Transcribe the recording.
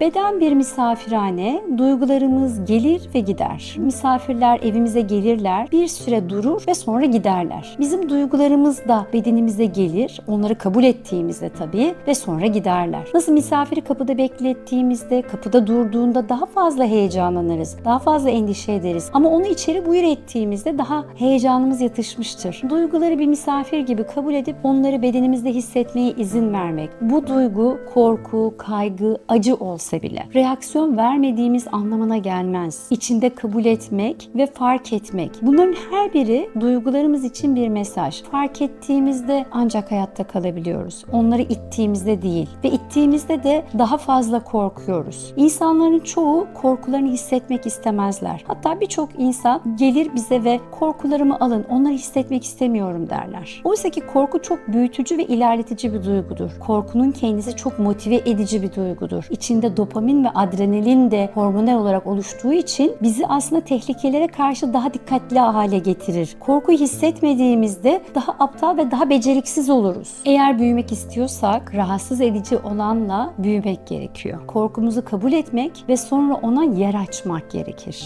Beden bir misafirhane, duygularımız gelir ve gider. Misafirler evimize gelirler, bir süre durur ve sonra giderler. Bizim duygularımız da bedenimize gelir, onları kabul ettiğimizde tabii ve sonra giderler. Nasıl misafiri kapıda beklettiğimizde, kapıda durduğunda daha fazla heyecanlanırız, daha fazla endişe ederiz. Ama onu içeri buyur ettiğimizde daha heyecanımız yatışmıştır. Duyguları bir misafir gibi kabul edip onları bedenimizde hissetmeye izin vermek. Bu duygu korku, kaygı, acı olsa bile reaksiyon vermediğimiz anlamına gelmez. İçinde kabul etmek ve fark etmek. Bunların her biri duygularımız için bir mesaj. Fark ettiğimizde ancak hayatta kalabiliyoruz. Onları ittiğimizde değil ve ittiğimizde de daha fazla korkuyoruz. İnsanların çoğu korkularını hissetmek istemezler. Hatta birçok insan gelir bize ve korkularımı alın, onları hissetmek istemiyorum derler. Oysa ki korku çok büyütücü ve ilerletici bir duygudur. Korkunun kendisi çok motive edici bir duygudur. İçinde dopamin ve adrenalin de hormonal olarak oluştuğu için bizi aslında tehlikelere karşı daha dikkatli hale getirir. Korkuyu hissetmediğimizde daha aptal ve daha beceriksiz oluruz. Eğer büyümek istiyorsak rahatsız edici olanla büyümek gerekiyor. Korkumuzu kabul etmek ve sonra ona yer açmak gerekir.